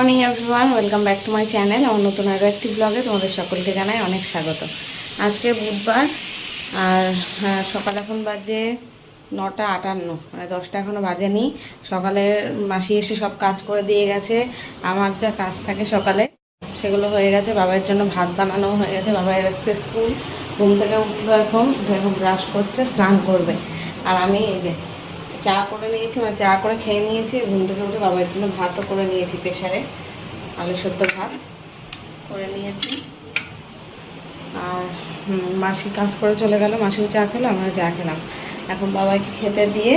Morning everyone. Welcome back to my channel. আমার নতুন আরও একটি ব্লগে তোমাদের সকলকে জানাই অনেক স্বাগত। আজকে বুধবার আর হ্যাঁ, সকাল এখন বাজে নটা আটান্ন। মানে দশটা এখনও বাজেনি। সকালে মাসি এসে সব কাজ করে দিয়ে গেছে। আমার যা কাজ থাকে সকালে সেগুলো হয়ে গেছে। বাবার জন্য ভাত বানানো হয়ে গেছে। বাবার আজকে স্কুল। ঘুম থেকে উঠল এখন। এখন ব্রাশ করছে স্নান করবে। আর আমি এই যে চা করে নিয়েছি মানে চা করে খেয়ে নিয়েছি, ঘুম থেকে উঠে বাবার জন্য ভাতও করে নিয়েছি প্রেশারে আলু সেদ্ধ ভাত করে নিয়েছি। আর মাসি কাজ করে চলে গেল, মাসিও চা খেলো আমরা চা খেলাম। এখন বাবাকে খেতে দিয়ে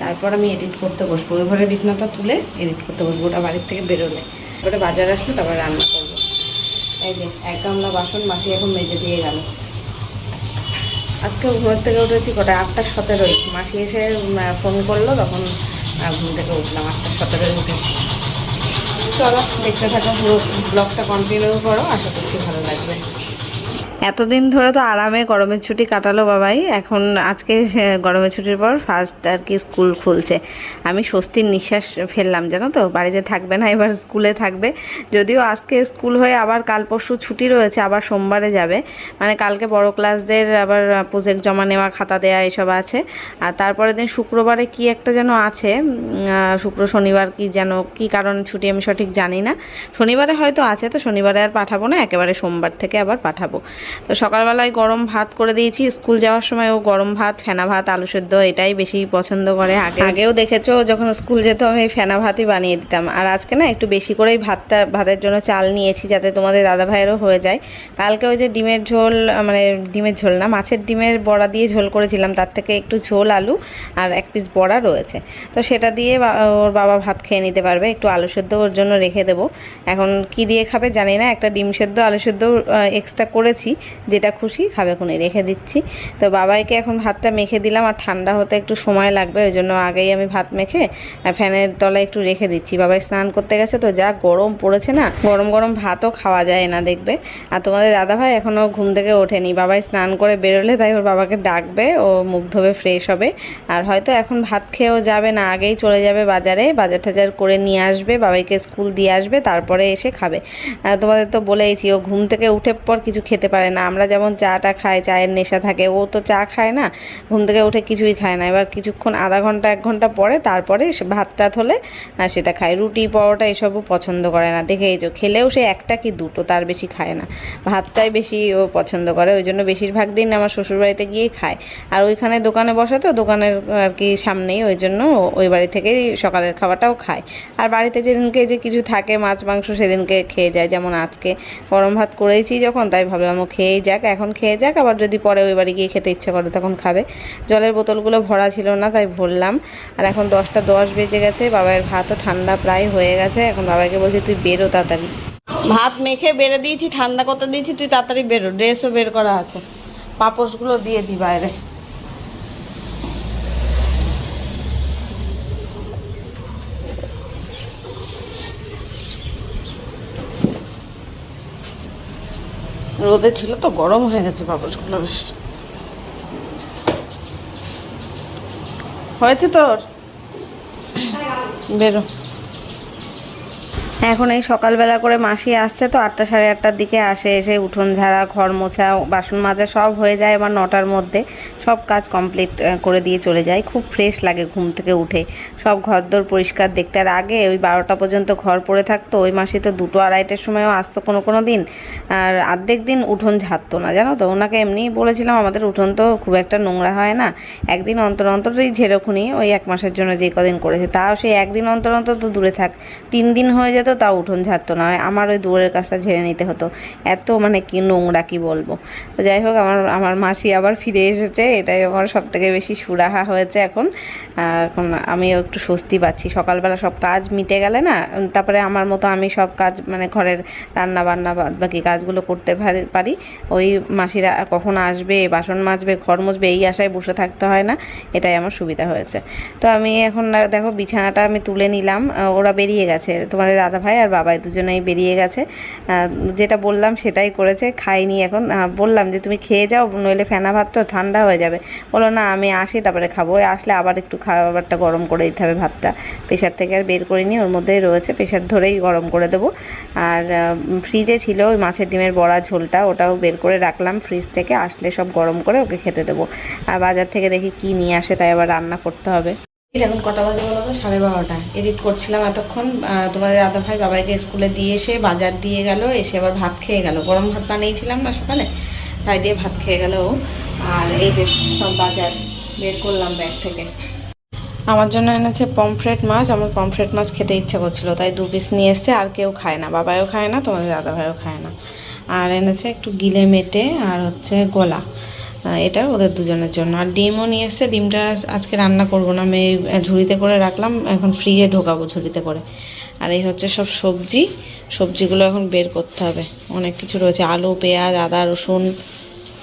তারপর আমি এডিট করতে বসবো। ওই ঘরে বিছনাটা তুলে এডিট করতে বসবো, ওটা বাড়ির থেকে বেরোলে। ওটা বাজার আসলে তারপর রান্না করব। এই যে, এক গামলা বাসন মাসি এখন মেজে দিয়ে গেল। আজকে ঘুমের থেকে উঠেছি কটা? আটটা সতেরোই। মাসি এসে ফোন করল, তখন ঘুম থেকে উঠলাম আটটা সতেরোই উঠেছি। চলো, দেখতে থাকো পুরো ব্লগটা কন্টিনিউ করো, আশা করছি ভালো লাগবে। এতদিন ধরে তো আরামে গরমের ছুটি কাটালো বাবাই। এখন আজকে গরমের ছুটির পর ফার্স্ট আর কি স্কুল খুলছে। আমি স্বস্তির নিঃশ্বাস ফেললাম, জানো তো? বাড়িতে থাকবে না, এবার স্কুলে থাকবে। যদিও আজকে স্কুল হয়ে আবার কাল পরশু ছুটি রয়েছে, আবার সোমবারে যাবে। মানে কালকে বড় ক্লাসদের আবার প্রজেক্ট জমা নেওয়া খাতা দেওয়া এসব আছে। আর তারপরের দিন শুক্রবারে কি একটা যেন আছে শুক্র শনিবার কি যেন, কি কারণে ছুটি আমি সঠিক জানি না। শনিবারে হয়তো আছে, তো শনিবারে আর পাঠাবো না, একেবারে সোমবার থেকে আবার পাঠাবো। তো সকালবেলায় গরম ভাত করে দিয়েছি। স্কুল যাওয়ার সময় ও গরম ভাত, ফেনা ভাত, আলু সেদ্ধ, এটাই বেশি পছন্দ করে। আগে আগেও দেখেছ, যখন স্কুল যেত, আমি ফেনা ভাতই বানিয়ে দিতাম। আর আজকে না, একটু বেশি করেই ভাতটা, ভাতের জন্য চাল নিয়েছি, যাতে তোমাদের দাদা ভাইয়েরও হয়ে যায়। কালকে ওই যে ডিমের ঝোল মানে ডিমের ঝোল না, মাছের ডিমের বড়া দিয়ে ঝোল করেছিলাম। তার থেকে একটু ঝোল, আলু আর এক পিস বড়া রয়েছে। তো সেটা দিয়ে ওর বাবা ভাত খেয়ে নিতে পারবে। একটু আলু সেদ্ধ ওর জন্য রেখে দেবো। এখন কি দিয়ে খাবে জানি না, একটা ডিম সেদ্ধ, আলু সেদ্ধ এক্সট্রা করেছি। যেটা খুশি খাবে খুনি রেখে দিচ্ছি। তো বাবাইকে এখন ভাতটা মেখে দিলাম আর ঠান্ডা হতে একটু সময় লাগবে, ওই জন্য আগেই আমি ভাত মেখে ফ্যানের তলায় একটু রেখে দিচ্ছি। বাবাই স্নান করতে গেছে তো যা গরম পড়েছে না, গরম গরম ভাতও খাওয়া যায় না দেখবে। আর তোমাদের দাদাভাই এখনও ঘুম থেকে ওঠেনি। বাবাই স্নান করে বেরোলে তাই ওর বাবাকে ডাকবে, ও মুখ ধোবে ফ্রেশ হবে। আর হয়তো এখন ভাত খেয়েও যাবে না, আগেই চলে যাবে বাজারে, বাজার টাজার করে নিয়ে আসবে, বাবাইকে স্কুল দিয়ে আসবে, তারপরে এসে খাবে। তোমাদের তো বলেইছি, ও ঘুম থেকে উঠে পর কিছু খেতে পারে না। আমরা যেমন চাটা খাই চায়ের নেশা থাকে ও তো চা খায় না ঘুম থেকে উঠে কিছুই খায় না। এবার কিছুক্ষণ আধা ঘণ্টা এক ঘণ্টা পরে তারপরে ভাত টাত হলে আহ, সেটা খায়। রুটি পরোটা এসবও পছন্দ করে না। দেখে এই যে খেলেও সে একটা কি দুটো তার বেশি খায় না। ভাতটাই বেশি ও পছন্দ করে। ওই জন্য বেশিরভাগ দিন আমার শ্বশুরবাড়িতে গিয়েই খায়। আর ওইখানে দোকানে বসে তো দোকানের আর কি সামনেই ওই জন্য ওই বাড়ি থেকেই সকালের খাবারটাও খায়। আর বাড়িতে যেদিনকে যে কিছু থাকে মাছ মাংস সেদিনকে খেয়ে যায়। যেমন আজকে গরম ভাত করেইছি যখন তাই ভাবলাম ও খেয়েই যাক, এখন খেয়ে যাক, আবার যদি পরে ওই বাড়ি গিয়ে খেতে ইচ্ছা করে তখন খাবে। জলের বোতলগুলো ভরা ছিল না, তাই ভরলাম। আর এখন দশটা দশ বেজে গেছে বাবার ভাতও ঠান্ডা প্রায় হয়ে গেছে। এখন বাবাকে বলছি, তুই বেরো তাড়াতাড়ি। ভাত মেখে বেড়ে দিয়েছি, ঠান্ডা করতে দিয়েছি, তুই তাড়াতাড়ি বেরো ড্রেসও বের করা আছে। পাপোশগুলো দিয়ে দি বাইরে। রোদে ছিল তো গরম হয়ে গেছে পাপসগুলো বেশ হয়েছে তোর? বেরো। এখন এই সকালবেলা করে মাসি আসছে তো আটটা সাড়ে আটটার দিকে আসে, এসে উঠোন ঝাড়া, ঘর মোছা, বাসন মাজা সব হয়ে যায় আমার নটার মধ্যে। সব কাজ কমপ্লিট করে দিয়ে চলে যায় খুব ফ্রেশ লাগে ঘুম থেকে উঠে। সব ঘরদোর পরিষ্কার দেখতে। আর আগে ওই বারোটা পর্যন্ত ঘর পড়ে থাকতো, ওই মাসি তো দুটো আড়াইটার সময়ও আসতো কোনো কোনো দিন। আর অর্ধেক দিন উঠোন ঝাড়তো না, জানো তো? ওনাকে এমনিই বলেছিলাম, আমাদের উঠোন তো খুব একটা নোংরা হয় না। একদিন অন্তর অন্তরই ঝেড়েখুনি ওই এক মাসের জন্য যে কদিন করেছে, তাও সেই একদিন অন্তর অন্তর তো দূরে থাক। তিন দিন হয়ে যেত তাও উঠোন ঝাড়তো না আমার ওই দুয়ারের কাজটা ঝেড়ে নিতে হতো। এত মানে কি নোংরা কি বলব। তো যাই হোক, আমার আমার মাসি আবার ফিরে এসেছে, এটাই আমার সব থেকে বেশি সুরাহা হয়েছে এখন। এখন আমিও একটু স্বস্তি পাচ্ছি। সকালবেলা সব কাজ মিটে গেলে না, তারপরে আমার মতো আমি সব কাজ মানে ঘরের রান্না বান্না বাকি কাজগুলো করতে পারি- ওই মাসিরা কখন আসবে, বাসন মাজবে, ঘর মুছবে, এই আশায় বসে থাকতে হয় না, এটাই আমার সুবিধা হয়েছে। তো আমি এখন দেখো বিছানাটা আমি তুলে নিলাম ওরা বেরিয়ে গেছে। তোমাদের দাদা ভাই আর বাবাই দুজনেই বেরিয়ে গেছে। যেটা বললাম সেটাই করেছে, খাইনি এখন। বললাম যে তুমি খেয়ে যাও, নইলে ফেনা ভাত তো ঠান্ডা হয়ে যাবে। বলো না, আমি আসি, তারপরে খাব। আসলে আবার একটু খাবারটা গরম করে দিতে হবে ভাতটা। প্রেশার থেকে আর বের করিনি, ওর মধ্যেই রয়েছে। প্রেশার ধরেই গরম করে দেবো। আর ফ্রিজে ছিল ওই মাছের ডিমের বড়া ঝোলটা, ওটাও বের করে রাখলাম ফ্রিজ থেকে। আসলে সব গরম করে ওকে খেতে দেবো। আর বাজার থেকে দেখি কি নিয়ে আসে, তাই আবার রান্না করতে হবে। এখন কটা বাজে বলো তো? সাড়ে বারোটা এডিট করছিলাম এতক্ষণ। তোমাদের দাদা ভাই বাবাইকে স্কুলে দিয়ে এসে বাজার দিয়ে গেল, এসে আবার ভাত খেয়ে গেল। গরম ভাত বানিয়েছিলাম না সকালে, তাই দিয়ে ভাত খেয়ে গেল। আর এই যে সব বাজার বের করলাম ব্যাগ থেকে। আমার জন্য এনেছে পমফ্রেট মাছ। আমার পমফ্রেট মাছ খেতে ইচ্ছা করছিল, তাই দু পিস নিয়ে এসছে, আর কেউ খায় না। বাবাইও খায় না, তোমাদের দাদা ভাইও খায় না। আর এনেছে একটু গিলে মেটে, আর হচ্ছে গোলা। এটা ওদের দুজনের জন্য। আর ডিমও নিয়ে এসছে, ডিমটা আজকে রান্না করব না, আমি ঝুড়িতে করে রাখলাম, এখন ফ্রিজে ঢোকাবো ঝুড়িতে করে। আর এই হচ্ছে সব সবজি, সবজিগুলো এখন বের করতে হবে। অনেক কিছু রয়েছে, আলু, পেঁয়াজ, আদা, রসুন,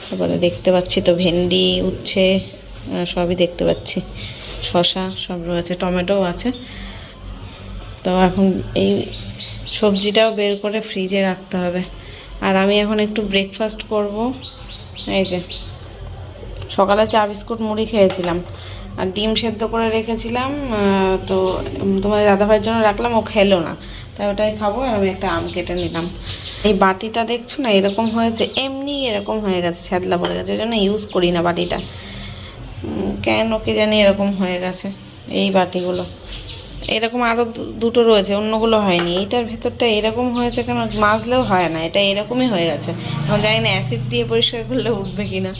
তারপরে দেখতে পাচ্ছি তো ভেন্ডি, উচ্ছে সবই দেখতে পাচ্ছি। শশা সব রয়েছে, টমেটোও আছে। তো এখন এই সবজিটাও বের করে ফ্রিজে রাখতে হবে। আর আমি এখন একটু ব্রেকফাস্ট করব। এই যে সকালে চা বিস্কুট মুড়ি খেয়েছিলাম। আর ডিম সেদ্ধ করে রেখেছিলাম তো তোমার দাদাভাইয়ের জন্য রাখলাম, ও খেলো না। তাই ওটাই খাব আর আমি একটা আম কেটে নিলাম। এই বাটিটা দেখছ না, এরকম হয়েছে, এমনি এরকম হয়ে গেছে ছ্যাদলা পড়ে গেছে, ওই জন্য ইউজ করি না বাটিটা। কেন কে জানি এরকম হয়ে গেছে, এই বাটিগুলো। এরকম আরও দুটো রয়েছে, অন্যগুলো হয়নি। এইটার ভেতরটা এরকম হয়েছে কেন? মাজলেও হয় না, এটা এরকমই হয়ে গেছে। এখন জানি না, অ্যাসিড দিয়ে পরিষ্কার করলে উঠবে কি না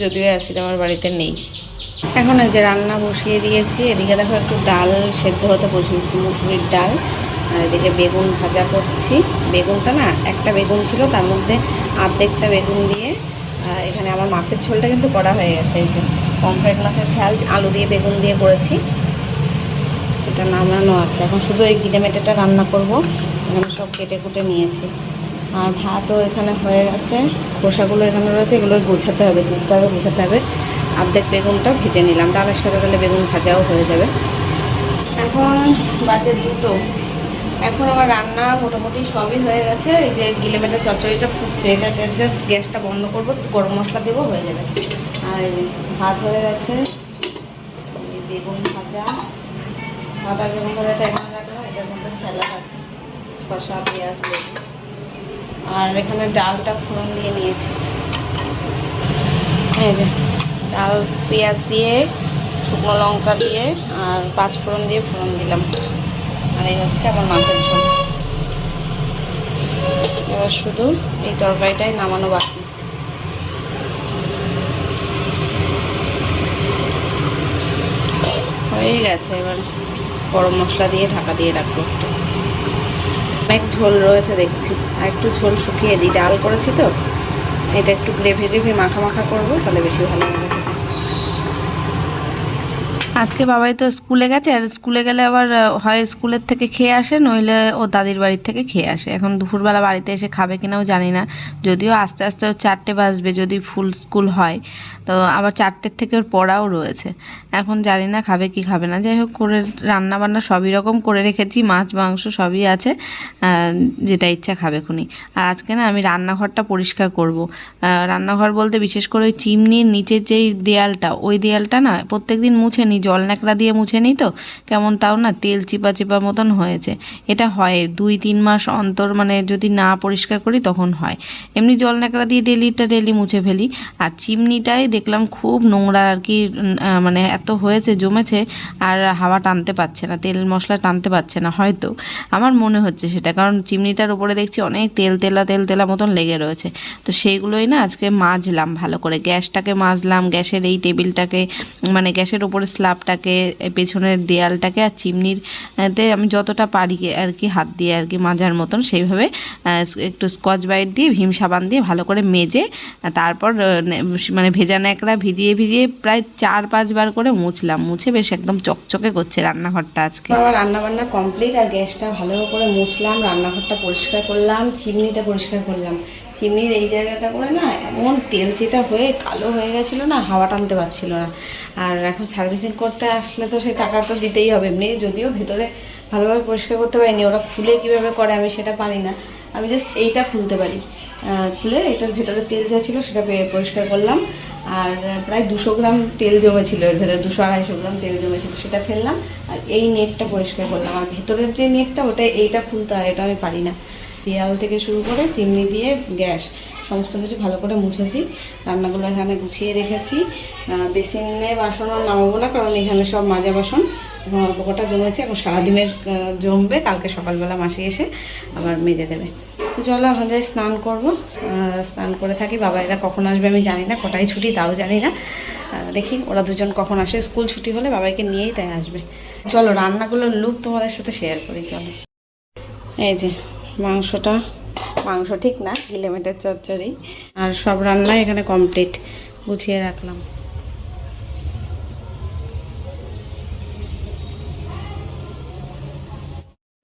যদিও অ্যাসিড আমার বাড়িতে নেই। এখন এই যে রান্না বসিয়ে দিয়েছি, এদিকে দেখো একটু ডাল সেদ্ধ হতে বসিয়েছি, মুসুরির ডাল, আর এদিকে বেগুন ভাজা করছি। বেগুনটা না, একটা বেগুন ছিল, তার মধ্যে আর্ধেকটা বেগুন দিয়ে এখানে আমার মাছের ঝোলটা কিন্তু করা হয়ে গেছে। এই যে পমফ্রেট মাছের ঝাল, আলু দিয়ে বেগুন দিয়ে করেছি। এটা নামানো আছে। এখন শুধু এই গিলে মেটেটা রান্না করব। এখানে সব কেটে কুটে নিয়েছি। আর ভাতও এখানে হয়ে গেছে। খোসাগুলো এখানে রয়েছে, এগুলো গোছাতে হবে দুধটাকে গোছাতে হবে। অর্ধেক বেগুনটা ভেজে নিলাম। ডালের সাথে তাহলে বেগুন ভাজাও হয়ে যাবে। এখন বাজে দুটো। এখন আমার রান্না মোটামুটি সবই হয়ে গেছে। এই যে গিলে মেটে চচ্চড়িটা ফুটছে এটা জাস্ট গ্যাসটা বন্ধ করব গরম মশলা দেবো, হয়ে যাবে। আর ভাত হয়ে গেছে। বেগুন ভাজা। আদা বেগুন ভাজাটা এখানে এটার মধ্যে স্যালাড আছে, শসা, পেঁয়াজ আর এখানে ডালটা ফোড়ন দিয়ে নিয়েছি। এই যে, ডাল, পেঁয়াজ দিয়ে, শুকনো লঙ্কা দিয়ে, আর পাঁচ ফোড়ন দিয়ে ফোড়ন দিলাম। আর এই হচ্ছে আমার মাছের ঝোল। এবার শুধু এই তরকারিটাই নামানো বাকি। হয়ে গেছে এবার। গরম মশলা দিয়ে ঢাকা দিয়ে রাখব অনেক ঝোল রয়েছে দেখছি। আর একটু ঝোল শুকিয়ে দিই ডাল করেছি তো। এটা একটু গ্রেভি গ্রেভি মাখা মাখা করব, তাহলে বেশি ভালো খেতে। আজকে বাবাই তো স্কুলে গেছে, আর স্কুলে গেলে আবার হয় স্কুলের থেকে খেয়ে আসে, নইলে ও দাদির বাড়ির থেকে খেয়ে আসে। এখন দুপুরবেলা বাড়িতে এসে খাবে কিনাও জানি না। যদিও আস্তে আস্তে ওর চারটে বাজবে, যদি ফুল স্কুল হয়। তো আবার চারটের থেকে ওর পড়াও রয়েছে। এখন জানি না খাবে কি খাবে না। যাই হোক, করে রান্না বান্না সবই রকম করে রেখেছি, মাছ, মাংস সবই আছে যেটা ইচ্ছা খাবে খুনি। আর আজকে না আমি রান্নাঘরটা পরিষ্কার করব। রান্নাঘর বলতে বিশেষ করে ওই চিমনির নিচের যেই দেয়ালটা, ওই দেয়ালটা না প্রত্যেকদিন মুছে নিই জল ন্যাকড়া দিয়ে মুছে নিই তো? কেমন তাও না তেল চিপা চিপা মতন হয়েছে। এটা হয় দুই তিন মাস অন্তর মানে যদি না পরিষ্কার করি তখন হয়। এমনি জল ন্যাকড়া দিয়ে ডেলিটা ডেলি মুছে ফেলি। আর চিমনিটাই দেখলাম খুব নোংরা আর কি মানে এত হয়েছে, জমেছে আর হাওয়া টানতে পারছে না, তেল মশলা টানতে পারছে না হয়তো। আমার মনে হচ্ছে সেটা, কারণ চিমনিটার উপরে দেখছি অনেক তেল তেলা তেল তেলা মতন লেগে রয়েছে। তো সেইগুলোই না আজকে মাজলাম ভালো করে। গ্যাসটাকে মাজলাম, গ্যাসের এই টেবিলটাকে মানে গ্যাসের উপরে স্ল্যাবটাকে পেছনের দেয়ালটাকে আর চিমনির তে আমি যতটা পারি আর কি হাত দিয়ে আর কি মাজার মতন সেইভাবে একটু স্কচ বাইট দিয়ে, ভীম সাবান দিয়ে ভালো করে মেজে তারপর মানে ভেজা ন্যাকড়া ভিজিয়ে ভিজিয়ে প্রায় চার পাঁচবার করে মুছলাম। মুছে বেশ একদম চকচকে করছে রান্নাঘরটা আজকে। আমার রান্না বান্না কমপ্লিট আর গ্যাসটা ভালো করে মুছলাম, রান্নাঘরটা পরিষ্কার করলাম, চিমনিটা পরিষ্কার করলাম। চিমনির এই জায়গাটা করে না এমন তেলচিটা হয়ে কালো হয়ে গেছিল না, হাওয়া টানতে পারছিল না। আর এখন সার্ভিসিং করতে আসলে তো সেই টাকা তো দিতেই হবে। এমনি যদিও ভেতরে ভালোভাবে পরিষ্কার করতে পারিনি, ওরা খুলে কীভাবে করে আমি সেটা পারি না। আমি জাস্ট এইটা খুলতে পারি। খুলে এটার ভেতরে তেল যা ছিল সেটা পরিষ্কার করলাম। আর প্রায় দুশো গ্রাম তেল জমেছিল, এর ভেতরে দুশো আড়াইশো গ্রাম তেল জমেছিল, সেটা ফেললাম। আর এই নেটটা পরিষ্কার করলাম। আর ভেতরের যে নেটটা, ওটা এইটা খুলতে হয়, এটা আমি পারি না। দেয়াল থেকে শুরু করে চিমনি দিয়ে গ্যাস, সমস্ত কিছু ভালো করে মুছেছি। রান্নাগুলো এখানে গুছিয়ে রেখেছি। বেসিনে বাসনও নামাবো না, কারণ এখানে সব মাজা বাসন। এখন অল্প কটা জমেছে, এখন সারাদিনের জমবে, কালকে সকালবেলা মাসে এসে আবার মেজে দেবে। চলো এখন যাই স্নান করব। স্নান করে থাকি, বাবা এরা কখন আসবে আমি জানি না কটাই ছুটি তাও জানি না। দেখি ওরা দুজন কখন আসে, স্কুল ছুটি হলে বাবাইকে নিয়েই তাই আসবে। চলো রান্নাগুলোর লুক তোমাদের সাথে শেয়ার করি, চলো। এই যে মাংসটা, মাংস ঠিক না গিলেমেটের চচ্চড়ি। আর সব রান্না এখানে কমপ্লিট গুছিয়ে রাখলাম।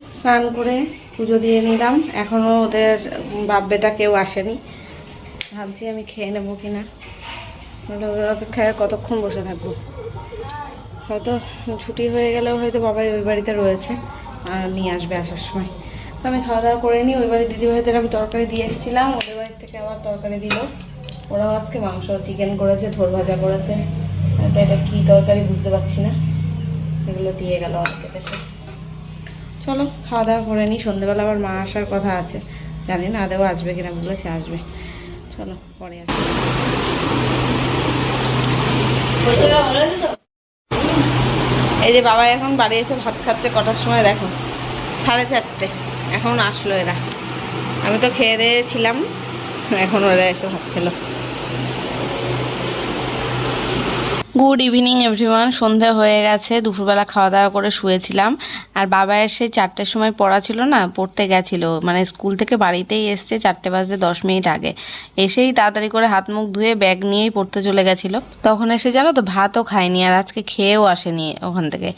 স্নান করে পুজো দিয়ে নিলাম। এখনও ওদের বাপ বেটা কেউ আসেনি। ভাবছি আমি খেয়ে নেব কি না নাহলে ওদের অপেক্ষায় কতক্ষণ বসে থাকব? হয়তো ছুটি হয়ে গেলেও হয়তো বাবাই ওই বাড়িতে রয়েছে, আর নিয়ে আসবে আসার সময়। আমি খাওয়া দাওয়া করে নিই। ওই বাড়ির দিদিভাইদের আমি তরকারি দিয়ে এসেছিলাম। ওদের বাড়ির থেকে আবার তরকারি দিল। ওরাও আজকে মাংস চিকেন করেছে, থোর ভাজা করেছে। এটা এটা কী তরকারি বুঝতে পারছি না। এগুলো দিয়ে গেল অনেকে দেশে চলো, খাওয়া দাওয়া করে নিই। সন্ধ্যেবেলা আবার মা আসার কথা আছে। জানি না, আদেও আসবে কিনা বলেছে, আসবে। চলো, পরে আসবে এই যে বাবা এখন বাড়ি এসে ভাত খাচ্ছে কটার সময় দেখো। সাড়ে চারটে। এখন আসলো এরা। আমি তো খেয়ে দিয়েছিলাম এখন ওরা এসে ভাত খেলো। গুড ইভিনিং এভরিওয়ান সন্ধে হয়ে গেছে। দুপুরবেলা খাওয়া দাওয়া করে শুয়েছিলাম। আর বাবা এসে চারটের সময় পড়া ছিল না, পড়তে গেছিল। মানে স্কুল থেকে বাড়িতেই এসছে চারটে বাজতে দশ মিনিট আগে। এসেই তাড়াতাড়ি করে হাত মুখ ধুয়ে ব্যাগ নিয়েই পড়তে চলে গেছিল। তখন এসে জানো তো, ভাতও খায়নি আর আজকে খেয়েও আসেনি ওখান থেকে।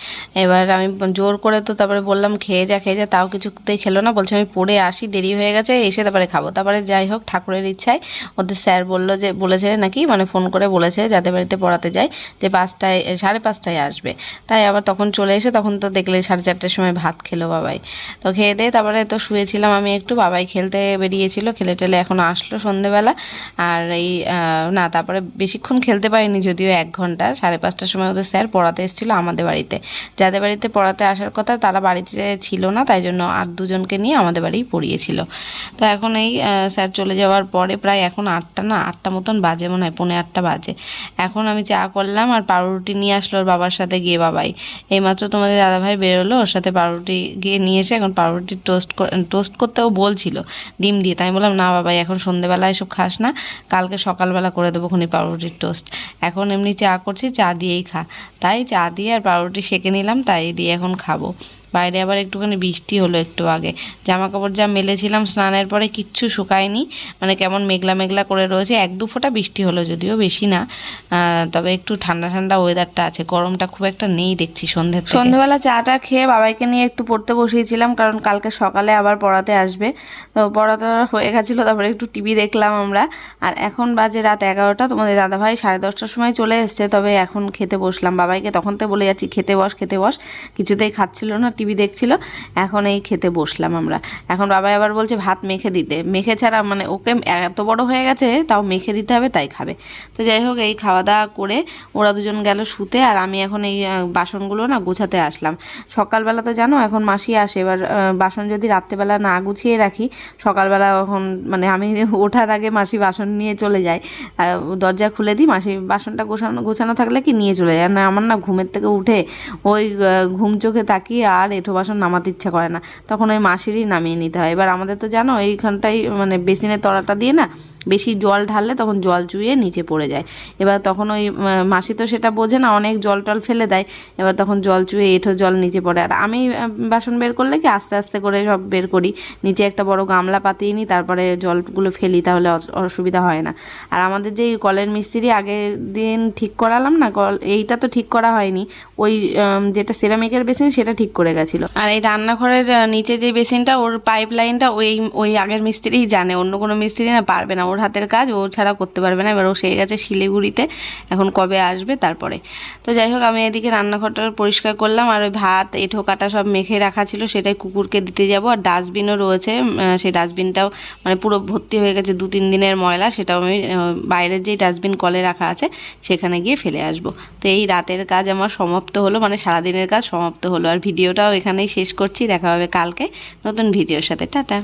এবার আমি জোর করে তো তারপরে বললাম, খেয়ে যা খেয়ে যা, তাও কিছুতেই খেলো না। বলছে, আমি পড়ে আসি, দেরি হয়ে গেছে, এসে তারপরে খাব। তারপরে যাই হোক, ঠাকুরের ইচ্ছায় ওদের স্যার বলল যে, বলেছে নাকি মানে ফোন করে বলেছে যাদের বাড়িতে পড়াতে যায়। যে পাঁচটায় সাড়ে পাঁচটায় আসবে। তাই আবার তখন চলে এসে তখন তো দেখলে সাড়ে চারটের সময় ভাত খেলো বাবাই। তো খেয়ে দিয়ে তারপরে তো শুয়েছিলাম আমি একটু, বাবাই খেলতে বেরিয়েছিল, খেলে টেলে এখন আসলো সন্ধেবেলা। আর এই না, তারপরে বেশিক্ষণ খেলতে পারিনি যদিও এক ঘণ্টা, সাড়ে পাঁচটার সময় ওদের স্যার পড়াতে এসেছিল আমাদের বাড়িতে। যাদের বাড়িতে পড়াতে আসার কথা তারা বাড়িতে ছিল না, তাই জন্য আর দুজনকে নিয়ে আমাদের বাড়ি পড়িয়েছিল। তো এখন এই স্যার চলে যাওয়ার পরে প্রায় এখন আটটা না, আটটা মতন বাজে মনে হয়, পৌনে আটটা বাজে। এখন আমি চা করলাম আর পাউরুটি নিয়ে আসলো ওর বাবার সাথে গিয়ে বাবাই। এইমাত্র তোমাদের দাদাভাই বেরোলো, ওর সাথে পাউরুটি গিয়ে নিয়ে এসে এখন পাউরুটি টোস্ট টোস্ট করতেও বলছিল, ডিম দিয়ে। তাই বললাম, না বাবাই, এখন সন্ধেবেলা এসব খাস না, কালকে সকালবেলা করে দেবো খুনি পাউরুটির টোস্ট এখন এমনি চা করছি, চা দিয়েই খা। তাই চা দিয়ে আর পাউরুটি সেঁকে নিলাম, তাই দিয়ে এখন খাব। বাইরে আবার একটুখানি বৃষ্টি হলো একটু আগে। জামা কাপড় যা মেলেছিলাম স্নানের পরে কিচ্ছু শুকায়নি মানে কেমন মেঘলা মেঘলা করে রয়েছে। এক দু ফোঁটা বৃষ্টি হলো যদিও বেশি না তবে একটু ঠান্ডা ঠান্ডা ওয়েদারটা আছে। গরমটা খুব একটা নেই দেখছি সন্ধ্যে সন্ধ্যেবেলা চাটা খেয়ে বাবাইকে নিয়ে একটু পড়তে বসিয়েছিলাম, কারণ কালকে সকালে আবার পড়াতে আসবে। তো পড়াতে হয়ে গেছিল, তারপরে একটু টিভি দেখলাম আমরা। আর এখন বাজে রাত এগারোটা, তোমাদের দাদাভাই সাড়ে দশটার সময় চলে এসছে, তবে এখন খেতে বসলাম। বাবাইকে তখন তো বলে যাচ্ছি, খেতে বস খেতে বস। কিছুতেই খাচ্ছিল না টিভি দেখছিল, এখন এই খেতে বসলাম আমরা। এখন বাবাই আবার বলছে, ভাত মেখে দিতে। মেখে ছাড়া মানে ওকে এত বড় হয়ে গেছে, তাও মেখে দিতে হবে, তাই খাবে। তো যাই হোক, এই খাওয়া দাওয়া করে ওরা দুজন গেল শুতে, আর আমি এখন এই বাসনগুলো না গুছাতে আসলাম। সকালবেলা তো জানো, এখন মাসি আসে। এবার বাসন যদি রাত্রেবেলা না গুছিয়ে রাখি, সকালবেলা এখন মানে আমি ওঠার আগে মাসি বাসন নিয়ে চলে যায় দরজা খুলে দিই, মাসি বাসনটা গোছানো গোছানো থাকলে কি নিয়ে চলে যায়? না, আমার না ঘুমের থেকে উঠে ওই ঘুম চোখে তাকিয়ে আর এঁঠো বাসন নামাতে ইচ্ছা করে না। তখন ওই মাসিরই নামিয়ে নিতে হয়। এবার আমাদের তো জানো, এইখানটাই মানে বেসিনের তলাটা দিয়ে না বেশি জল ঢাললে তখন জল চুইয়ে নিচে পড়ে যায়। এবার তখন ওই মাসি তো সেটা বোঝে না, অনেক জল টল ফেলে দেয়। এবার তখন জল চুয়ে এঁঠো জল নিচে পড়ে। আর আমি বাসন বের করলে কি আস্তে আস্তে করে সব বের করি। নিচে একটা বড় গামলা পাতিয়ে নিই, তারপরে জলগুলো ফেলি, তাহলে অস- অসুবিধা হয় না। আর আমাদের যে কলের মিস্ত্রি আগের দিন ঠিক করালাম না, কল, এইটা তো ঠিক করা হয়নি। ওই যেটা সিরামিকের বেসিন সেটা ঠিক করে গেছিল। আর এই রান্নাঘরের নিচে যে বেসিনটা, ওর পাইপ লাইনটা ওই ওই আগের মিস্ত্রিই জানে, অন্য কোনো মিস্ত্রি না পারবে না। ওর হাতের কাজ, ও ছাড়া করতে পারবে না। এবার ও সে গেছে শিলিগুড়িতে। এখন কবে আসবে তারপরে। তো যাই হোক, আমি এদিকে রান্নাঘরটা পরিষ্কার করলাম। আর ওই ভাত এঁঠো কাটা সব মেখে রাখা ছিল। সেটাই কুকুরকে দিতে যাব। আর ডাস্টবিনও রয়েছে। সেই ডাস্টবিনটাও মানে পুরো ভর্তি হয়ে গেছে দু তিন দিনের ময়লা। সেটাও আমি বাইরের যেই ডাস্টবিন কলে রাখা আছে, সেখানে গিয়ে ফেলে আসব। তো এই রাতের কাজ আমার সমাপ্ত হলো। মানে সারাদিনের কাজ সমাপ্ত হলো। আর ভিডিওটাও এখানেই শেষ করছি। দেখা হবে কালকে নতুন ভিডিওর সাথে। টাটা।